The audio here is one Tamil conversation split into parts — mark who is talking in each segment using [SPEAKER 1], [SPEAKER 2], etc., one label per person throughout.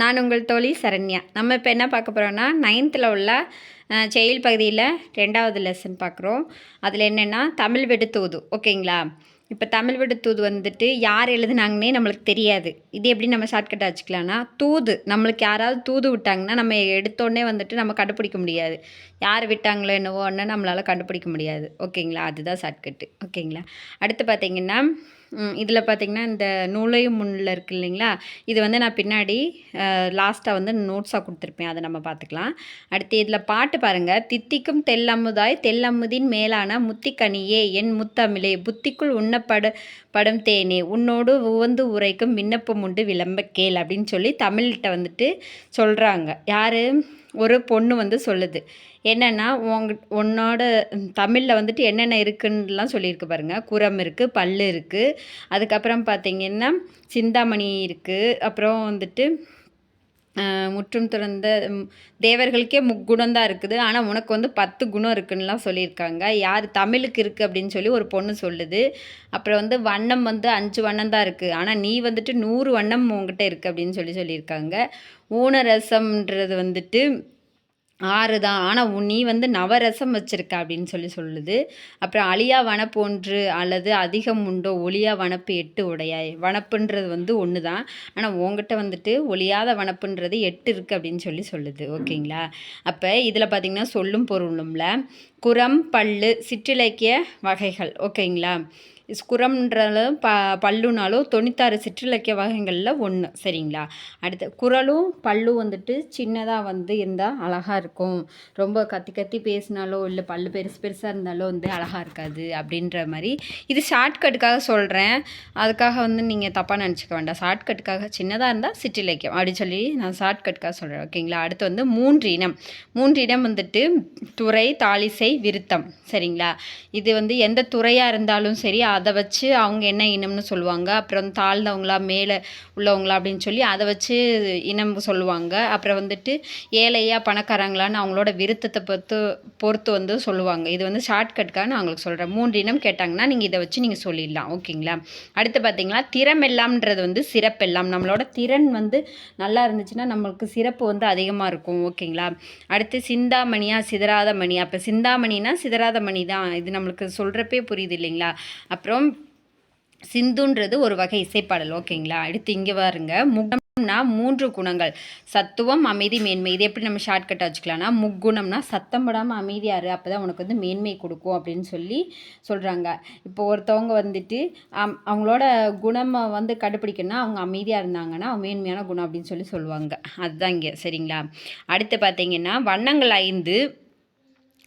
[SPEAKER 1] நான் உங்கள் தோழி சரண்யா. நம்ம இப்போ என்ன பார்க்க போகிறோம்னா நைன்த்தில் உள்ள செயல் பகுதியில் ரெண்டாவது லெசன் பார்க்குறோம். அதில் என்னென்னா தமிழ் வெடுத்தூது ஓகேங்களா? இப்போ தமிழ் வெடுத்தூது வந்துட்டு யார் எழுதுனாங்கன்னே நம்மளுக்கு தெரியாது. இது எப்படி நம்ம ஷார்ட்கட் வச்சுக்கலாம்னா தூது. நம்மளுக்கு யாராவது தூது விட்டாங்கன்னா நம்ம எடுத்தோடனே வந்துட்டு நம்ம கண்டுபிடிக்க முடியாது. யார் விட்டாங்களோ என்னவோன்னு நம்மளால் கண்டுபிடிக்க முடியாது. ஓகேங்களா? அதுதான் ஷார்ட்கட்டு ஓகேங்களா? அடுத்து பார்த்தீங்கன்னா இதில் பார்த்தீங்கன்னா இந்த நூலையும் முன்னில் இருக்கு இல்லைங்களா? இது வந்து நான் பின்னாடி லாஸ்ட்டாக வந்து நோட்ஸாக கொடுத்துருப்பேன். அதை நம்ம பார்த்துக்கலாம். அடுத்து இதில் பாட்டு பாருங்கள் தித்திக்கும் தெல்லமுதாய் தெல்லமுதின் மேலான முத்திக்கனியே என் முத்தமிழே புத்திக்குள் உண்ணப்பட படும் தேனே உன்னோடு உவந்து உரைக்கும் விண்ணப்பம் உண்டு விளம்ப கேள் அப்படின்னு சொல்லி தமிழ்கிட்ட வந்துட்டு சொல்கிறாங்க யார்? ஒரு பொண்ணு வந்து சொல்லுது. என்னென்னா உங்க உன்னோட தமிழில் வந்துட்டு என்னென்ன இருக்குன்னுலாம் சொல்லியிருக்கு பாருங்கள் குரம் இருக்குது பல்லு இருக்குது அதுக்கப்புறம் பார்த்திங்கன்னா சிந்தாமணி இருக்குது அப்புறம் வந்துட்டு முற்றும் துறந்த தேவர்களுக்கே முக்குணம் தான் இருக்குது. ஆனால் உனக்கு வந்து பத்து குணம் இருக்குன்னுலாம் சொல்லியிருக்காங்க. யார் தமிழுக்கு இருக்குது அப்படின்னு சொல்லி ஒரு பொண்ணு சொல்லுது. அப்புறம் வந்து வண்ணம் வந்து அஞ்சு வண்ணம் தான் இருக்குது ஆனால் நீ வந்துட்டு நூறு வண்ணம் உங்ககிட்ட இருக்குது அப்படின்னு சொல்லி சொல்லியிருக்காங்க. ஊனரசம்ன்றது வந்துட்டு ஆறு தான் ஆனால் நீ வந்து நவரசம் வச்சிருக்க அப்படின்னு சொல்லி சொல்லுது. அப்புறம் அழியா வனப்பு ஒன்று அல்லது அதிகம் உண்டோ? ஒளியா வனப்பு எட்டு உடையாய் வனப்புன்றது வந்து ஒன்று தான் ஆனால் உங்ககிட்ட வந்துட்டு ஒளியாத வனப்புன்றது எட்டு இருக்குது அப்படின்னு சொல்லி சொல்லுது. ஓகேங்களா? அப்போ இதில் பார்த்திங்கன்னா சொல்லும் பொருளும்ல. குரம் பல்லு சிற்றிலக்கிய வகைகள். ஓகேங்களா? குரம்ன்றாலும் ப பல்லுனாலும் தொண்ணூத்தாறு சிற்றிலக்கிய வகைகளில் ஒன்று சரிங்களா? அடுத்து குரலும் பல்லும் வந்துட்டு சின்னதாக வந்து இருந்தால் அழகாக இருக்கும். ரொம்ப கத்தி கத்தி பேசினாலோ இல்லை பல்லு பெருசு பெருசாக இருந்தாலோ வந்து அழகாக இருக்காது அப்படின்ற மாதிரி. இது ஷார்ட்கட்டுக்காக சொல்கிறேன் அதுக்காக வந்து நீங்கள் தப்பாக நினச்சிக்க வேண்டாம். ஷார்ட்கட்டுக்காக சின்னதாக இருந்தால் சிற்றிலக்கியம் அப்படின்னு சொல்லி நான் ஷார்ட்கட்டுக்காக சொல்கிறேன் ஓகேங்களா? அடுத்து வந்து மூன்று இனம் மூன்று இனம் வந்துட்டு துறை தாளிசை விருத்தம். சரிங்களா? இது வந்து எந்த துறையாக இருந்தாலும் சரி அதை வச்சு அவங்க என்ன இனம்னு சொல்லுவாங்க. அப்புறம் தாழ்ந்தவங்களா மேலே உள்ளவங்களா அப்படின்னு சொல்லி அதை வச்சு இனம் சொல்லுவாங்க. அப்புறம் வந்துட்டு ஏழையா பணக்காரங்களான்னு அவங்களோட விருத்தத்தை பொறுத்து பொறுத்து வந்து சொல்லுவாங்க. இது வந்து ஷார்ட்கட்காக நான் உங்களுக்கு சொல்கிறேன் மூன்று இனம் கேட்டாங்கன்னா நீங்கள் இதை வச்சு நீங்கள் சொல்லிடலாம். ஓகேங்களா? அடுத்து பார்த்தீங்களா? திறமெல்லாம்ன்றது வந்து சிறப்பெல்லாம். நம்மளோட திறன் வந்து நல்லா இருந்துச்சுன்னா நம்மளுக்கு சிறப்பு வந்து அதிகமாக இருக்கும். ஓகேங்களா? அடுத்து சிந்தாமணியா சிதறாத மணி. அப்போ சிந்தாமணினா சிதறாத மணி தான். இது நம்மளுக்கு சொல்கிறப்பே புரியுது இல்லைங்களா? அப்போ அப்புறம் சிந்துன்றது ஒரு வகை இசைப்பாடல். ஓகேங்களா? அடுத்து இங்கே பாருங்க. முகம்னா மூன்று குணங்கள். சத்துவம் அமைதி மேன்மை. இது எப்படி நம்ம ஷார்ட்கட்டாக வச்சுக்கலாம்னா முக்குணம்னா சத்தம் படாமல் அமைதியாரு அப்போ தான் உனக்கு வந்து மேன்மை கொடுக்கும் அப்படின்னு சொல்லி சொல்கிறாங்க இப்போ ஒருத்தவங்க வந்துட்டு அம்- அவங்களோட குணமை வந்து கண்டுபிடிக்கணும்னா அவங்க அமைதியாக இருந்தாங்கன்னா அவங்க மேன்மையான குணம் அப்படின்னு சொல்லி சொல்லுவாங்க. அதுதான் இங்கே. சரிங்களா? அடுத்து பார்த்தீங்கன்னா வண்ணங்கள் ஐந்து.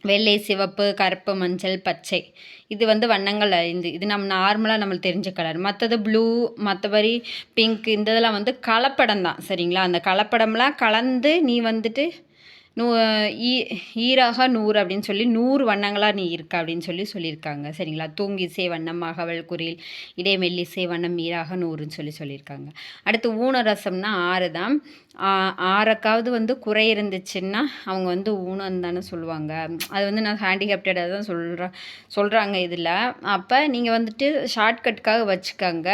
[SPEAKER 1] வெள்ளை சிவப்பு கருப்பு மஞ்சள் பச்சை. இது வந்து வண்ணங்கள் ஐந்து இது நம்ம நார்மலாக நம்மளுக்கு தெரிஞ்ச கலர் மற்றது ப்ளூ மற்றபடி பிங்க் இந்த இதெல்லாம் வந்து கலப்படம் தான் சரிங்களா? அந்த கலப்படம்லாம் கலந்து நீ வந்துட்டு நூ ஈ ஈராக நூறு அப்படின்னு சொல்லி நூறு வண்ணங்களாக நீ இருக்க அப்படின்னு சொல்லி சொல்லியிருக்காங்க. சரிங்களா? தூங்கிசை வண்ணம் மகவல் குரில் இடை மெல்லிசை வண்ணம் ஈராக நூறுன்னு சொல்லி சொல்லியிருக்காங்க. அடுத்து ஊனரசம்னா ஆறு தான். ஆறக்காவது ஆறுக்காவது வந்து குறை இருந்துச்சுன்னா அவங்க வந்து ஊனம் தானே சொல்லுவாங்க. அது வந்து நான் ஹேண்டிகேப்டடாக தான் சொல்கிறேன் சொல்கிறாங்க இதில். அப்போ நீங்கள் வந்துட்டு ஷார்ட்கட்டுக்காக வச்சுக்கோங்க.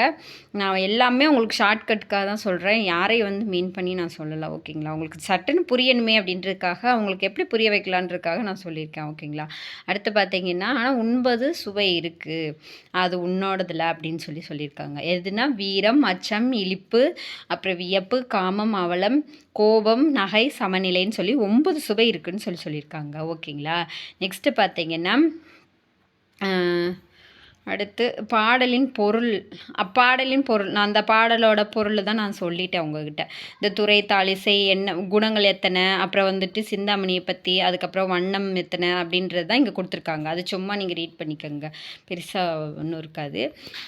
[SPEAKER 1] நான் எல்லாமே உங்களுக்கு ஷார்ட்கட்டுக்காக தான் சொல்கிறேன். யாரையும் வந்து மீன் பண்ணி நான் சொல்லலை ஓகேங்களா? உங்களுக்கு சட்டுன்னு புரியணுமே அப்படின்றதுக்காக உங்களுக்கு எப்படி புரிய வைக்கலான்றதுக்காக நான் சொல்லியிருக்கேன் ஓகேங்களா? அடுத்து பார்த்தீங்கன்னா ஆனால் உண்பது சுவை இருக்குது அது உன்னோடதில் அப்படின்னு சொல்லி சொல்லியிருக்காங்க. எதுனா வீரம் அச்சம் இழிப்பு அப்புறம் வியப்பு காமம் அவலம் கோபம் நகை சமநிலைன்னு சொல்லி ஒன்பது சுவை இருக்குதுன்னு சொல்லி சொல்லியிருக்காங்க ஓகேங்களா? நெக்ஸ்ட்டு பார்த்தீங்கன்னா அடுத்து பாடலின் பொருள். அப்பாடலின் பொருள். நான் அந்த பாடலோட பொருள் தான் நான் சொல்லிட்டேன் உங்ககிட்ட. இந்த துறை தாளிசை என்ன குணங்கள் எத்தனை? அப்புறம் வந்துட்டு சிந்தாமணியை பற்றி அதுக்கப்புறம் வண்ணம் எத்தனை? அப்படின்றது தான் இங்கே கொடுத்துருக்காங்க. அது சும்மா நீங்கள் ரீட் பண்ணிக்கோங்க. பெருசாக ஒன்றும் இருக்காது.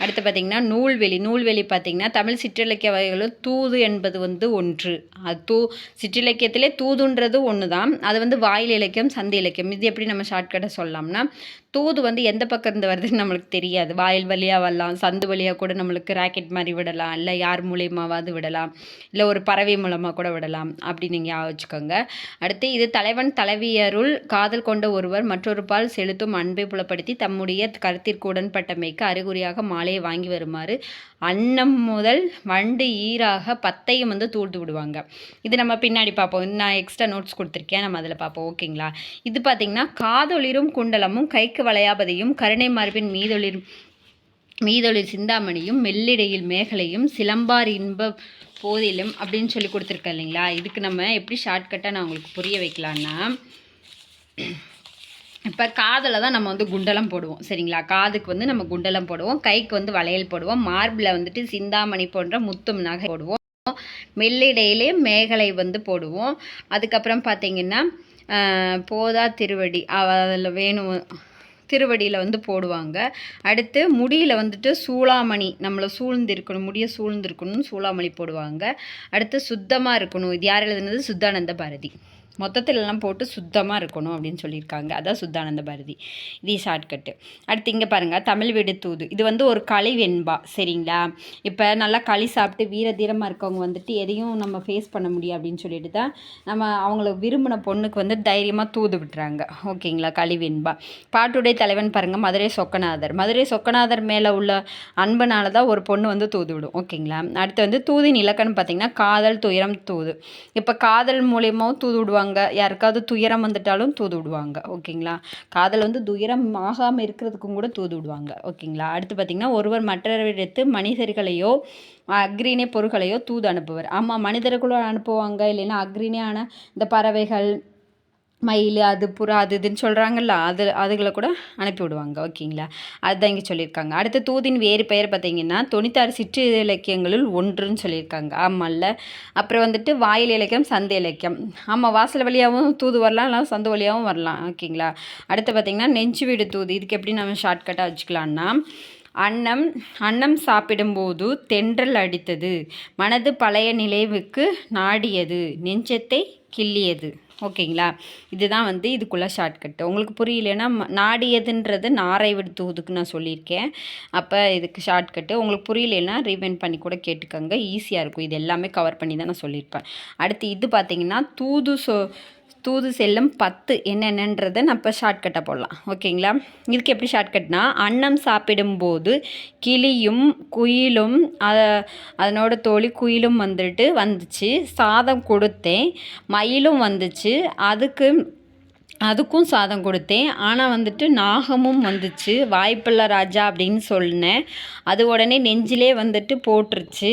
[SPEAKER 1] அடுத்து பார்த்தீங்கன்னா நூல்வெளி. நூல்வெளி பார்த்தீங்கன்னா தமிழ் சிற்றிலக்கிய வகைகளில் தூது என்பது வந்து ஒன்று. அது தூ சிற்றிலக்கியத்திலே தூதுன்றது ஒன்று தான். அது வந்து வாயில் இலக்கியம் சந்தி இலக்கியம். இது எப்படி நம்ம ஷார்ட்கட்டாக சொல்லலாம்னா தூது வந்து எந்த பக்கம் இருந்து வருதுன்னு நம்மளுக்கு தெரியும். தெரியாது. வாயில் வழியாக வரலாம். சந்து வழியாக கூட நம்மளுக்கு ராக்கெட் மாதிரி விடலாம். இல்லை யார் மூலியமாவது விடலாம். இல்லை ஒரு பறவை மூலமாக கூட விடலாம். அப்படி நீங்கள் யோசிச்சுக்கோங்க. அடுத்து இது தலைவன் தலைவியருள் காதல் கொண்ட ஒருவர் மற்றொரு பால் செலுத்தும் அன்பை புலப்படுத்தி தம்முடைய கருத்திற்கு உடன்பட்டமைக்கு அறிகுறியாக மாலையை வாங்கி வருமாறு அன்னம் முதல் வண்டு ஈராக பத்தையும் வந்து தூழ்த்து விடுவாங்க. இது நம்ம பின்னாடி பார்ப்போம். நான் எக்ஸ்ட்ரா நோட்ஸ் கொடுத்துருக்கேன். நம்ம அதில் பார்ப்போம். ஓகேங்களா இது பார்த்திங்கன்னா காதொளிரும் குண்டலமும் கைக்கு வளையாபதியும் கருணை மார்பின் மீதொளிர் மீதொழில் சிந்தாமணியும் மெல்லிடையில் மேகலையும் சிலம்பார் இன்ப போதிலும் அப்படின்னு சொல்லி கொடுத்துருக்கேன் இல்லைங்களா? இதுக்கு நம்ம எப்படி ஷார்ட்கட்டாக நான் உங்களுக்கு புரிய வைக்கலான்னா இப்போ காதில் தான் நம்ம வந்து குண்டலம் போடுவோம் சரிங்களா? காதுக்கு வந்து நம்ம குண்டலம் போடுவோம் கைக்கு வந்து வளையல் போடுவோம் மார்பில் வந்துட்டு சிந்தாமணி போன்ற முத்தும் நகை போடுவோம் மெல்லிடையிலே மேகலை வந்து போடுவோம். அதுக்கப்புறம் பார்த்திங்கன்னா போதா திருவடி அதில் வேணும் திருவடியில் வந்து போடுவாங்க. அடுத்து முடியில் வந்துட்டு சூளாமணி நம்மளை சூழ்ந்திருக்கணும் முடியை சூழ்ந்திருக்கணும்னு சூளாமணி போடுவாங்க. அடுத்து சுத்தமாக இருக்கணும். இது யார் எழுதுனது? சுத்தானந்த பாரதி. மொத்தத்திலலாம் போட்டு சுத்தமாக இருக்கணும் அப்படின்னு சொல்லியிருக்காங்க. அதான் சுத்தானந்த பாரதி. இது ஷார்ட்கட்டு. அடுத்து இங்கே பாருங்கள் தமிழ் வீடு தூது. இது வந்து ஒரு களி வெண்பா சரிங்களா? இப்போ நல்லா களி சாப்பிட்டு வீர தீரமாக இருக்கவங்க வந்துட்டு எதையும் நம்ம ஃபேஸ் பண்ண முடியும் அப்படின்னு சொல்லிட்டு தான் நம்ம அவங்கள விரும்பின பொண்ணுக்கு வந்து தைரியமாக தூது விட்டுறாங்க. ஓகேங்களா? களி வெண்பா. பாட்டுடைய தலைவன் பாருங்கள் மதுரை சொக்கநாதர். மதுரை சொக்கநாதர் மேலே உள்ள அன்பனால தான் ஒரு பொண்ணு வந்து தூது விடும். ஓகேங்களா? அடுத்து வந்து தூதின் இலக்கணம் பார்த்திங்கன்னா காதல் துயரம் தூது. இப்போ காதல் மூலியமாகவும் தூது விடுவாங்க. விடுவாங்க. யாருக்காவது துயரம் வந்துட்டாலும் தூது விடுவாங்க. ஓகேங்களா? காதல் வந்து துயரம் ஆகாமல் இருக்கிறதுக்கும் கூட தூது விடுவாங்க. ஓகேங்களா? அடுத்து பார்த்திங்கன்னா ஒருவர் மற்றவரிடத்து மனிதர்களையோ அக்ரீனே பொருள்களையோ தூது அனுப்புவர். ஆமாம் மனிதர்களும் அனுப்புவாங்க. இல்லைன்னா அக்ரீனியான இந்த பறவைகள் மயில் அது புறா அது இதுன்னு சொல்கிறாங்கல்ல அது அதுகளை கூட அனுப்பி விடுவாங்க. ஓகேங்களா? அதுதான் இங்கே சொல்லியிருக்காங்க. அடுத்த தூதின் வேறு பெயர் பார்த்தீங்கன்னா தொண்ணூத்தாறு சிற்று இலக்கியங்களுள் ஒன்றுன்னு சொல்லியிருக்காங்க. ஆமாம்ல அப்புறம் வந்துட்டு வாயில் இலக்கியம் சந்தை இலக்கியம். ஆமாம் வாசல் வழியாகவும் தூது வரலாம் இல்லை சந்தை வழியாகவும் வரலாம். ஓகேங்களா? அடுத்து பார்த்திங்கன்னா நெஞ்சு வீடு தூது. இதுக்கு எப்படி நம்ம ஷார்ட்கட்டாக வச்சுக்கலான்னா அன்னம் அன்னம் சாப்பிடும்போது தென்றல் அடித்தது. மனது பழைய நினைவுக்கு நாடியது. நெஞ்சத்தை கிள்ளியது. ஓகேங்களா? இதுதான் வந்து இதுக்குள்ளே ஷார்ட்கட்டு உங்களுக்கு புரியலன்னா நாடியதுன்றது நாரை விடுத்துவதுக்கு நான் சொல்லியிருக்கேன். அப்போ இதுக்கு ஷார்ட்கட்டு உங்களுக்கு புரியலன்னா ரீவைண்ட் பண்ணி கூட கேட்டுக்கோங்க. ஈஸியாக இருக்கும். இது எல்லாமே கவர் பண்ணி தான் நான் சொல்லியிருப்பேன். அடுத்து இது பார்த்திங்கன்னா தூது சொ தூது செல்லும் பத்து என்னென்னன்றதை நம்ம இப்போ ஷார்ட்கட்டை போடலாம். ஓகேங்களா? இதுக்கு எப்படி ஷார்ட்கட்னா அன்னம் சாப்பிடும்போது கிளியும் குயிலும் அதனோட தோழி குயிலும் வந்துட்டு வந்துச்சு. சாதம் கொடுத்தேன். மயிலும் வந்துச்சு. அதுக்கு அதுக்கும் சாதம் கொடுத்தேன். ஆனால் வந்துட்டு நாகமும் வந்துச்சு. வாய்ப்பில்லை ராஜா அப்படின்னு சொன்னேன். அது உடனே நெஞ்சிலே வந்துட்டு போட்டுருச்சு.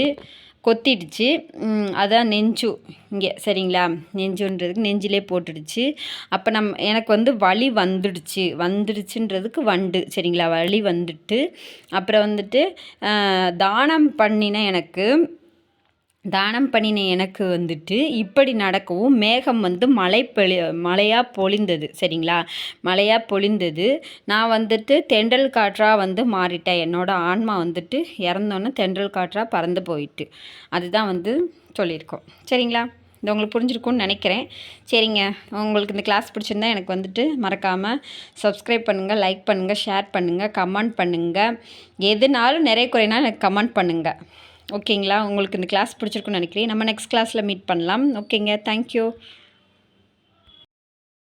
[SPEAKER 1] கொத்திடுச்சு. அதான் நெஞ்சு. இங்கே சரிங்களா? நெஞ்சுன்றதுக்கு நெஞ்சிலே போட்டுடுச்சு. அப்போ நம் எனக்கு வந்து வலி வந்துடுச்சு. வந்துடுச்சுன்றதுக்கு வண்டு சரிங்களா? வலி வந்துட்டு. அப்புறம் வந்துட்டு தானம் பண்ணின எனக்கு தானம் பண்ணின எனக்கு வந்துட்டு இப்படி நடக்கவும் மேகம் வந்து மழை பொழி மழையாக பொழிந்தது சரிங்களா? மழையாக பொழிந்தது. நான் வந்துட்டு தென்றல் காற்றாக வந்து மாறிட்டேன். என்னோடய ஆன்மா வந்துட்டு இறந்தோன்னே தென்றல் காற்றாக பறந்து போயிட்டு. அதுதான் வந்து சொல்லியிருக்கோம். சரிங்களா? இது உங்களுக்கு புரிஞ்சிருக்கும்னு நினைக்கிறேன். சரிங்க. உங்களுக்கு இந்த கிளாஸ் பிடிச்சிருந்தா எனக்கு வந்துட்டு மறக்காமல் சப்ஸ்கிரைப் பண்ணுங்கள் லைக் பண்ணுங்கள் ஷேர் பண்ணுங்கள் கமெண்ட் பண்ணுங்கள் எதுனாலும் நிறைய குறைனாலும் எனக்கு கமெண்ட் பண்ணுங்கள் ஓகேங்களா? உங்களுக்கு இந்த கிளாஸ் பிடிச்சிருக்குன்னு நினைக்கிறேன். நம்ம நெக்ஸ்ட் கிளாஸில் மீட் பண்ணலாம். ஓகேங்க. தேங்க்யூ